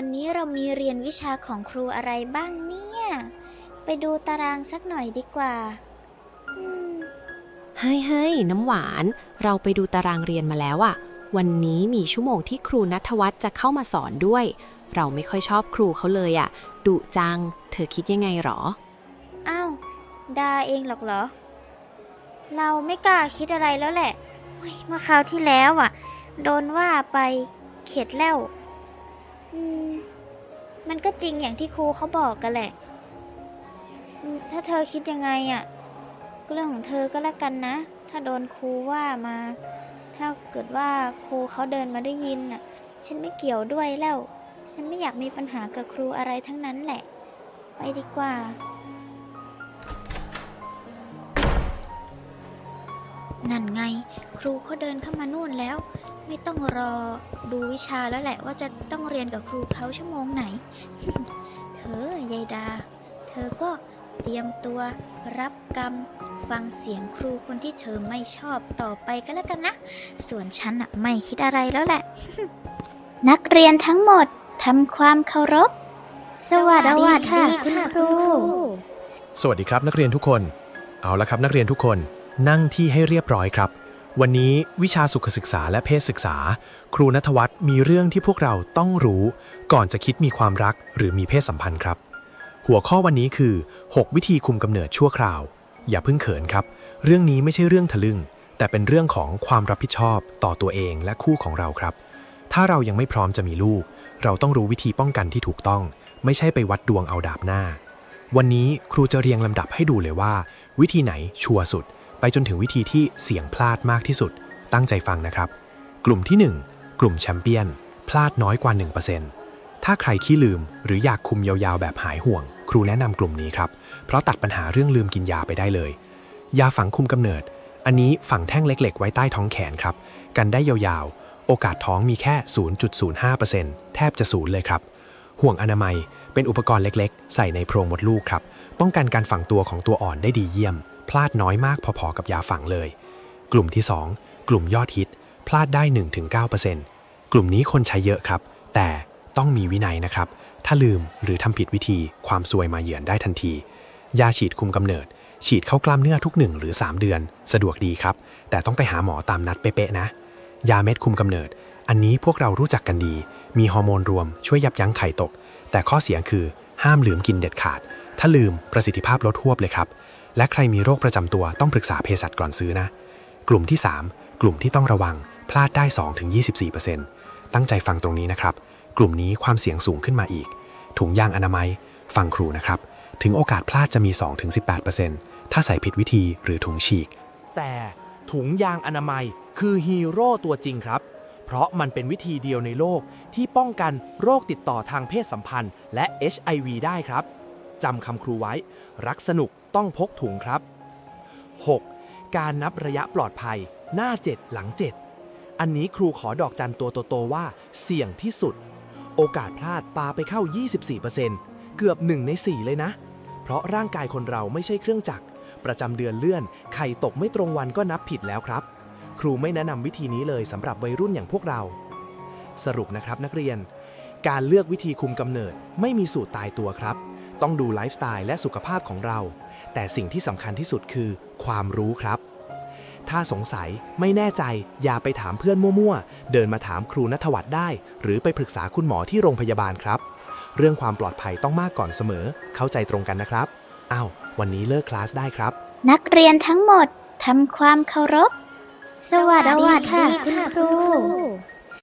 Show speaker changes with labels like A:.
A: วันนี้เรามีเรียนวิชาของครูอะไรบ้างเนี่ย ไปดูตารางสักหน่อยดีกว่าอืม
B: เฮ้ยเฮ้ยน้ำหวาน เราไปดูตารางเรียนมาแล้วอะวันนี้มีชั่วโมงที่ครูนัทวัฒน์จะเข้ามาสอนด้วย เราไม่ค่อยชอบครูเขาเลยอะดุจัง เธอคิดยังไงหรอ
A: อ้าวดาเองหรอกเหรอ เราไม่กล้าคิดอะไรแล้วแหละเฮ้ยเมื่อคราวที่แล้วอะโดนว่าไปเข็ดแล้ว อืม มันก็จริงอย่างที่ครูเขาบอกกันแหละ ถ้าเธอคิดยังไงอะก็เรื่องของเธอก็แล้วกันนะ ถ้าโดนครูว่ามา ถ้าเกิดว่าครูเขาเดินมาได้ยินอะ ฉันไม่เกี่ยวด้วยแล้ว ฉันไม่อยากมีปัญหากับครูอะไรทั้งนั้นแหละ ไปดีกว่า นั่นไง ครูเขาเดินเข้ามานู่นแล้ว ไม่ต้องรอดูวิชาแล้วแหละว่าจะต้องเรียนกับครูเขาชั่วโมงไหน เธอยายดา เธอก็เตรียมตัวรับกรรม ฟังเสียงครูคนที่เธอไม่ชอบต่อไปก็แล้วกันนะ ส่วนฉันอะไม่คิดอะไรแล้วแหละ นักเรียนทั้งหมดทำความเคารพ สวัสดีค่ะคุณครู
C: สวัสดีครับนักเรียนทุกคน เอาละครับนักเรียนทุกคน นั่งที่ให้เรียบร้อยครับ วันนี้วิชาสุขศึกษาและเพศศึกษา ครูนัทวัฒน์มีเรื่องที่พวกเราต้องรู้ ก่อนจะคิดมีความรักหรือมีเพศสัมพันธ์ครับ หัวข้อวันนี้คือ 6 วิธีคุมกำเนิดชั่วคราว อย่าเพิ่งเขินครับ เรื่องนี้ไม่ใช่เรื่องทะลึ่ง แต่เป็นเรื่องของความรับผิดชอบต่อตัวเองและคู่ของเราครับ ถ้าเรายังไม่พร้อมจะมีลูก เราต้องรู้วิธีป้องกันที่ถูกต้อง ไม่ใช่ไปวัดดวงเอาดาบหน้า วันนี้ครูจะเรียงลำดับให้ดูเลยว่า วิธีไหนชัวร์สุด ไปจนถึงวิธีที่เสี่ยงพลาดมากที่สุด ตั้งใจฟังนะครับ กลุ่มที่ 1 กลุ่มแชมเปี้ยน พลาดน้อยกว่า 1%ถ้าใครขี้ลืมหรืออยากคุมยาวๆ แบบหายห่วง ครูแนะนำกลุ่มนี้ครับ เพราะตัดปัญหาเรื่องลืมกินยาไปได้เลย ยาฝังคุมกำเนิด อันนี้ฝังแท่งเล็ก ๆ ไว้ใต้ท้องแขนครับ กันได้ยาวๆ โอกาสท้องมีแค่ 0.05%แทบจะศูนย์เลยครับ ห่วงอนามัยเป็นอุปกรณ์เล็ก ๆ ใส่ในโพรงมดลูกครับ ป้องกันการฝังตัวของตัวอ่อนได้ดีเยี่ยม พลาดน้อยมากพอๆกับยาฝังเลย กลุ่มที่ 2 กลุ่มยอดฮิต พลาดได้ 1-9%กลุ่มนี้คนใช้เยอะครับ แต่ต้องมีวินัยนะครับ ถ้าลืมหรือทำผิดวิธีความซวยมาเยือนได้ทันที ยาฉีดคุมกำเนิด ฉีดเข้ากล้ามเนื้อทุก 1 หรือ 3 เดือน สะดวกดีครับ แต่ต้องไปหาหมอตามนัดเป๊ะๆนะ ยาเม็ดคุมกำเนิด อันนี้พวกเรารู้จักกันดี มีฮอร์โมนรวมช่วยยับยั้งไข่ตก แต่ข้อเสียคือห้ามลืมกินเด็ดขาด ถ้าลืมประสิทธิภาพลดหวบเลยครับ และใครมีโรคประจำตัวต้องปรึกษาเภสัชก่อนซื้อนะ กลุ่มที่ 3 กลุ่มที่ต้องระวัง พลาดได้ 2-24%ตั้งใจฟังตรงนี้นะครับ กลุ่มนี้ความเสี่ยงสูงขึ้นมาอีก ถุงยางอนามัย ฟังครูนะครับ ถึงโอกาสพลาดจะมี 2-18%ถ้าใส่ผิดวิธีหรือถุงฉีก
D: แต่ถุงยางอนามัยคือฮีโร่ตัวจริงครับ เพราะมันเป็นวิธีเดียวในโลกที่ป้องกันโรคติดต่อทางเพศสัมพันธ์และ HIV ได้ครับ จำคำครูไว้ รักสนุกต้องพกถุงครับ 6. การนับระยะปลอดภัย หน้า 7 หลัง 7 อันนี้ครูขอดอกจันตัวโตๆว่า เสี่ยงที่สุด โอกาสพลาดปาไปเข้า 24%เกือบ 1 ใน 4 เลยนะ เพราะร่างกายคนเราไม่ใช่เครื่องจักร ประจำเดือนเลื่อน ไข่ตกไม่ตรงวันก็นับผิดแล้วครับ ครูไม่แนะนำวิธีนี้เลยสำหรับวัยรุ่นอย่างพวกเรา สรุปนะครับนักเรียน การเลือกวิธีคุมกำเนิดไม่มีสูตรตายตัวครับ ต้องดูไลฟ์สไตล์และสุขภาพของเรา แต่สิ่งที่สำคัญที่สุดคือความรู้ครับ ถ้าสงสัยไม่แน่ใจอย่าไปถามเพื่อนมั่วๆ เดินมาถามครูนัทวัฒน์ได้ หรือไปปรึกษาคุณหมอที่โรงพยาบาลครับ เรื่องความปลอดภัยต้องมากก่อนเสมอ เข้าใจตรงกันนะครับอ้าววันนี้เลิกคลาสได้ครับ
A: นักเรียนทั้งหมดทำความเคารพ สวัสดีค่ะคุณครู